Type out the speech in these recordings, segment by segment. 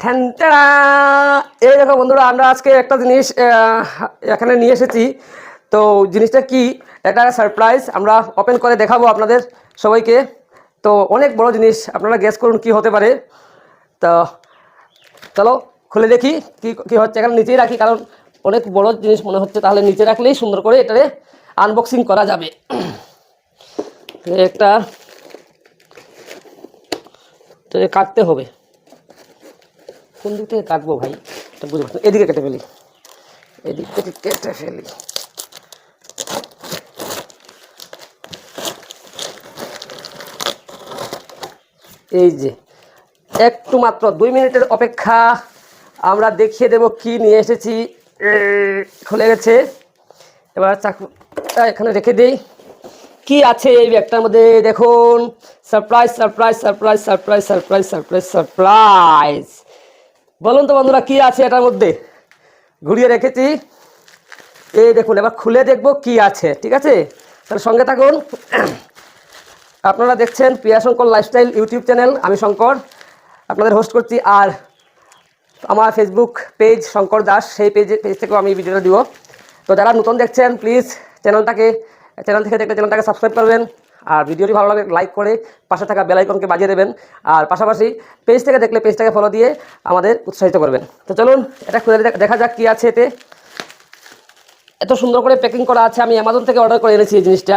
ঠ্যান্টারা এই দেখো বন্ধুরা, আমরা আজকে একটা জিনিস এখানে নিয়ে এসেছি। তো জিনিসটা কি? এটা সারপ্রাইজ আমরা ওপেন করে দেখাবো আপনাদের সবাইকে। তো অনেক বড় জিনিস, আপনারা গেস করুন কি হতে পারে। তো চলো, খুলে দেখি কি কি হচ্ছে। এখানে নিচেই রাখি, কারণ অনেক বড় জিনিস মনে হচ্ছে। তাহলে নিচে রাখলেই সুন্দর করে এটারে আনবক্সিং করা যাবে। একটা কাটতে হবে। কোন দিক থেকে কাটবো ভাই? এটা বুঝতে পারছি এদিকে কেটে ফেলি। এদিক থেকে কেটে ফেলি। এই যে, একটু মাত্র দুই মিনিটের অপেক্ষা। আমরা দেখিয়ে দেব কি নিয়ে এসেছি। খুলে গেছে। এবার চাকুটা এখানে রেখে দিই। কি আছে এই ব্যাগটার মধ্যে? দেখুন। Surprise surprise surprise surprise surprise surprise surprise. বলুন তো বন্ধুরা, কি আছে এটার মধ্যে? ঘুরিয়ে রেখেছি। এই দেখুন, এবার খুলে দেখব কি আছে, ঠিক আছে? তাহলে সঙ্গে থাকুন। আপনারা দেখছেন Priya Shankar lifestyle YouTube channel, আমি শঙ্কর। আপনাদের হোস্ট করছি আর আমার ফেসবুক পেজ শঙ্কর দাস, সেই পেজে পেজ থেকেও আমি ভিডিওটা দিব। তো যারা নতুন দেখছেন প্লিজ চ্যানেলটাকে চ্যানেল থেকে দেখলে চ্যানেলটাকে সাবস্ক্রাইব করবেন। আর ভিডিওটি ভালো লাগে লাইক করে পাশে থাকা বেলাইকনকে বাজিয়ে দেবেন। আর পাশাপাশি পেজ থেকে দেখলে পেজটাকে ফলো দিয়ে আমাদের উৎসাহিত করবেন। তো চলুন, এটা খুলে দেখা যাক কী আছে এতে। এত সুন্দর করে প্যাকিং করা আছে, আমি অ্যামাজন থেকে অর্ডার করে এনেছি এই জিনিসটা।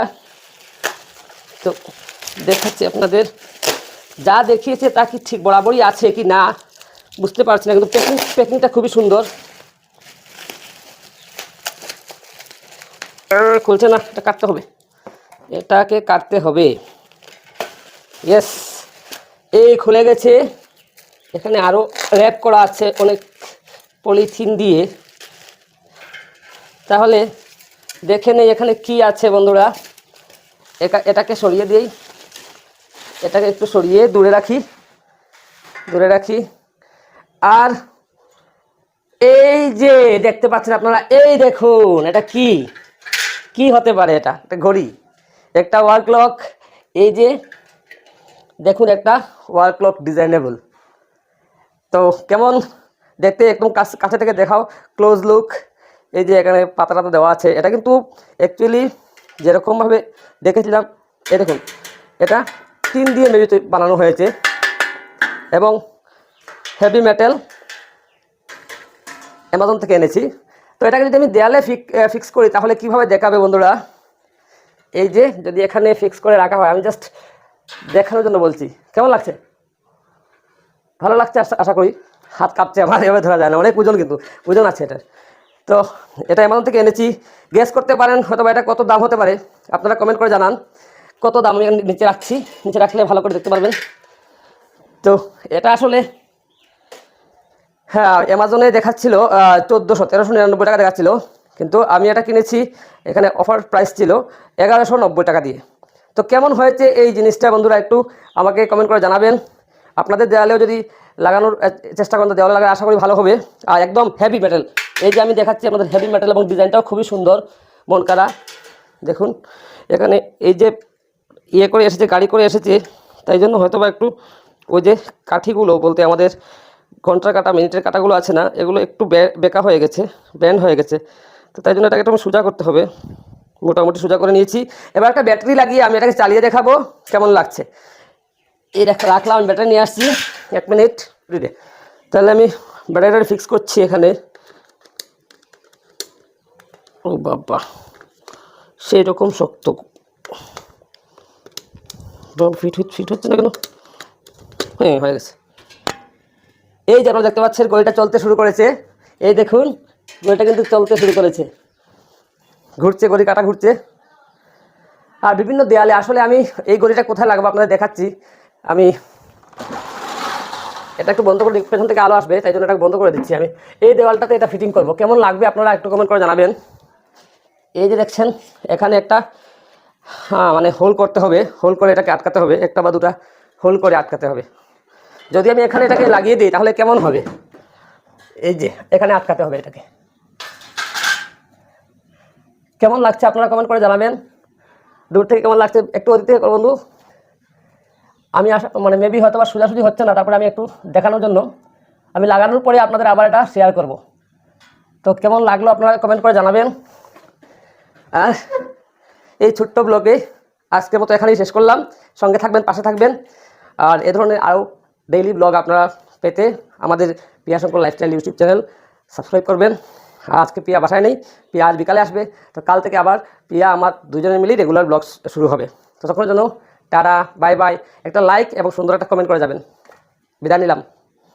তো দেখাচ্ছি আপনাদের। যা দেখিয়েছে তা কি ঠিক বরাবরই আছে কি না, বুঝতে পারছি না, কিন্তু প্যাকিং প্যাকিংটা খুবই সুন্দর। খুলছে না, এটা কাটতে হবে। এটাকে কাটতে হবে। ইয়েস এই খুলে গেছে। এখানে আরও র্যাপ করা আছে অনেক পলিথিন দিয়ে। তাহলে দেখে নেই এখানে কি আছে বন্ধুরা। এটাকে সরিয়ে দিই। এটাকে একটু সরিয়ে দূরে রাখি। দূরে রাখি। আর এই যে দেখতে পাচ্ছেন আপনারা, এই দেখুন, এটা কি? কি হতে পারে এটা? একটা ঘড়ি। একটা ওয়াল ক্লক এই যে, দেখুন একটা ওয়াল ক্লক ডিজাইনেবল তো কেমন দেখতে, একদম কাছ- কাছে থেকে দেখাও ক্লোজ লুক এই যে এখানে পাতা টাতা দেওয়া আছে। এটা কিন্তু অ্যাকচুয়ালি যেরকমভাবে দেখেছিলাম এ দেখুন, এটা টিন দিয়ে মেবি বানানো হয়েছে এবং হেভি মেটেল অ্যামাজন থেকে এনেছি। তো এটাকে যদি আমি দেয়ালে ফিক্স করি, তাহলে কীভাবে দেখাবে বন্ধুরা? এই যে যদি এখানে ফিক্স করে রাখা হয়, আমি জাস্ট দেখানোর জন্য বলছি। কেমন লাগছে? ভালো লাগছে আশা- করি। হাত কাঁপছে আমার এভাবে ধরা যায় না। অনেক ওজন কিন্তু, ওজন আছে এটার। তো এটা অ্যামাজন থেকে এনেছি। গেস করতে পারেন হয়তো এটা কত দাম হতে পারে। আপনারা কমেন্ট করে জানান, কত দাম আমি নিচে রাখছি। নিচে রাখলে ভালো করে দেখতে পারবেন। তো এটা আসলে হ্যাঁ অ্যামাজনে দেখাচ্ছিল চোদ্দোশো, তেরোশো নিরানব্বই টাকা দেখাচ্ছিল। কিন্তু আমি এটা কিনেছি, এখানে অফার প্রাইস ছিল এগারোশো নব্বই টাকা দিয়ে। তো কেমন হয়েছে এই জিনিসটা বন্ধুরা একটু আমাকে কমেন্ট করে জানাবেন। আপনাদের দেওয়ালেও যদি লাগানোর চেষ্টা করেন, তো দেওয়ালে লাগালে আশা করি ভালো হবে। আর একদম হেভি মেটেল এই যে আমি দেখাচ্ছি আপনাদের হেভি মেটেল এবং ডিজাইনটাও খুবই সুন্দর, মন কারা দেখুন, এখানে এই যে ইয়ে করে এসেছে, গাড়ি করে এসেছে, তাই জন্য হয়তো বা একটু ওই যে কাঠিগুলো বলতে আমাদের ঘণ্টার কাটা, মিনিটের কাটাগুলো আছে না, এগুলো একটু বেঁকা হয়ে গেছে ব্যান্ড হয়ে গেছে। তো তাই জন্য এটাকে একটু সোজা করতে হবে। মোটামুটি সোজা করে নিয়েছি। এবার একটা ব্যাটারি লাগিয়ে আমি এটাকে চালিয়ে দেখাবো কেমন লাগছে। এই রাখ- রাখলাম, আমি ব্যাটারি নিয়ে আসছি। এক মিনিট রে তাহলে আমি ব্যাটারিটা ফিক্স করছি এখানে। ও বাবা সেই রকম শক্ত ফিট হচ্ছে ফিট হচ্ছে না কেন? হ্যাঁ হয়ে গেছে। এই যে আপনারা দেখতে পাচ্ছেন গড়িটা চলতে শুরু করেছে। এই দেখুন গড়িটা কিন্তু চলতে শুরু করেছে। ঘুরছে গড়ি কাটা ঘুরছে। আর বিভিন্ন দেয়ালে, আসলে আমি এই গড়িটা কোথায় লাগাবো আপনাদের দেখাচ্ছি। আমি এটা একটু বন্ধ করে পেছন থেকে আলো আসবে, তাই জন্য এটা বন্ধ করে দিচ্ছি আমি। এই দেওয়ালটাতে এটা ফিটিং করব। কেমন লাগবে আপনারা একটু কমেন্ট করে জানাবেন। এই যে দেখছেন, এখানে একটা হ্যাঁ মানে হোল করতে হবে। হোল করে এটাকে আটকাতে হবে, একটা বা দুটা হোল করে আটকাতে হবে। যদি আমি এখানে এটাকে লাগিয়ে দিই, তাহলে কেমন হবে? এই যে, এখানে আটকাতে হবে এটাকে। কেমন লাগছে আপনারা কমেন্ট করে জানাবেন? দূর থেকে কেমন লাগছে একটু ওদিক থেকে বন্ধু। আমি আশা মানে মেবি হয়তো বা সোজাসুজি হচ্ছে না, তারপরে আমি একটু দেখানোর জন্য। আমি লাগানোর পরে আপনাদের আবার এটা শেয়ার করব। তো কেমন লাগল আপনারা কমেন্ট করে জানাবেন। এই ছোট্ট ব্লগে আজকের মতো এখানেই শেষ করলাম। সঙ্গে থাকবেন, পাশে থাকবেন। আর এ ধরনের আরও ডেইলি ব্লগ আপনারা পেতে আমাদের Piya Shankar lifestyle YouTube channel subscribe করবেন। আজকে পিয়া বাসায় নেই, পিয়া আজ বিকালে আসবে। তো কাল থেকে আবার পিয়া, আমার দুজনে মিলেই রেগুলার ব্লগ শুরু হবে। তো তখন জন্য টাটা বাই বাই একটা লাইক এবং সুন্দর একটা কমেন্ট করে যাবেন। বিদায় নিলাম।